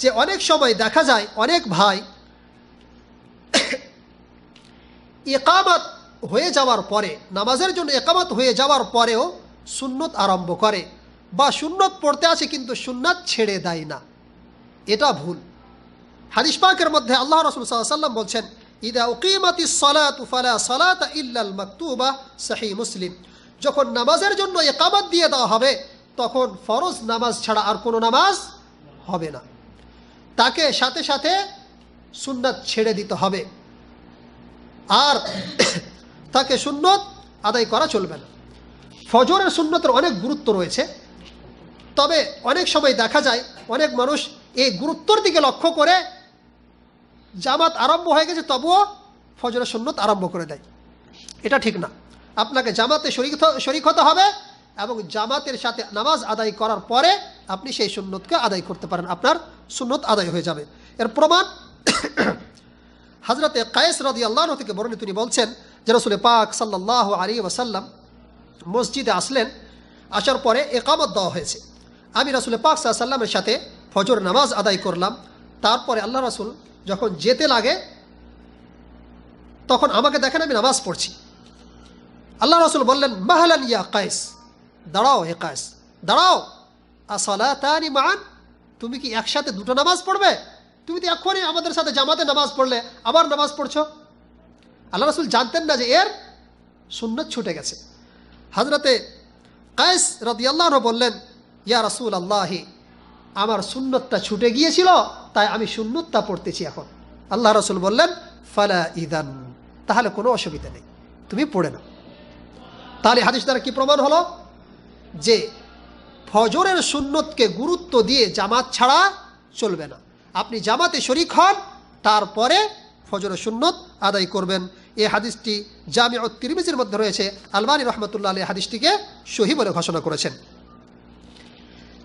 যে অনেক সময় দেখা যায়, অনেক ভাই একামত হয়ে যাওয়ার পরে, নামাজের জন্য একামত হয়ে যাওয়ার পরেও সুন্নত আরম্ভ করে বা সুন্নত পড়তে আছে কিন্তু সুন্নাত ছেড়ে দেয় না। এটা ভুল। হাদিস পাকের মধ্যে আল্লাহ রসুল সাল্লাম বলছেন, ইদা উকিমাতি সলাত ফালা সলাত ইল্লাল মাকতুবা সাহি মুসলিম। যখন নামাজের জন্য একামত দিয়ে দেওয়া হবে, তখন ফরজ নামাজ ছাড়া আর কোনো নামাজ হবে না। তাকে সাথে সাথে সুন্নাত ছেড়ে দিতে হবে। আর তাকে সুন্নত আদায় করা চলবে না। ফজরের সুন্নতের অনেক গুরুত্ব রয়েছে। তবে অনেক সময় দেখা যায় অনেক মানুষ এই গুরুত্বর দিকে লক্ষ্য করে জামাত আরম্ভ হয়ে গেছে, তবুও ফজরের সুন্নত আরম্ভ করে দেয়। এটা ঠিক না। আপনাকে জামাতে শরিক শরিক হতে হবে এবং জামাতের সাথে নামাজ আদায় করার পরে আপনি সেই সুন্নতকে আদায় করতে পারেন, আপনার সুন্নত আদায় হয়ে যাবে। এর প্রমাণ হজরতে কায়েস রদি আল্লাহ থেকে বর্ণিত তিনি বলছেন যে রসুল পাক সাল্লাহ আলী ওসাল্লাম মসজিদে আসলেন, আসার পরে একামত দেওয়া হয়েছে। আমি রসুল পাক সাল্লামের সাথে ফজর নামাজ আদায় করলাম, তারপরে আল্লাহ রসুল যখন যেতে লাগে, তখন আমাকে দেখেন আমি নামাজ পড়ছি। আল্লাহ রসুল বললেন, মাহালান ইয়া কায়েস? দাঁড়াও হে কায়েস, দাঁড়াও। আসলা তানি মান তুমি কি একসাথে দুটো নামাজ পড়বে? তুমি তো এখনই আমাদের সাথে জামাতে নামাজ পড়লে, আবার নামাজ পড়ছো? আল্লাহ রসুল জানতেন না যে এর সুন্নত ছুটে গেছে। হজরতে কায়েস রদিয়াল্লাহ বললেন, ইয়া রসুল আল্লাহি আমার সুন্নতটা ছুটে গিয়েছিল, তাই আমি সুন্নতটা পড়তেছি এখন। আল্লাহ রসুল বললেন, ফালা ইদান, তাহলে কোনো অসুবিধা নেই, তুমি পড়ে নাও। তাহলে হাদিস দ্বারা কি প্রমাণ হলো? যে ফজরের সুন্নতকে গুরুত্ব দিয়ে জামাত ছাড়া চলবে না। আপনি জামাতে শরিক হন, তারপরে ফজরের সুন্নত আদায় করবেন। এই হাদিসটি জামিয়া তিরমিজির মধ্যে রয়েছে। আলমানি রহমতুল্লাহ আলী হাদিসটিকে সহি বলে ঘোষণা করেছেন।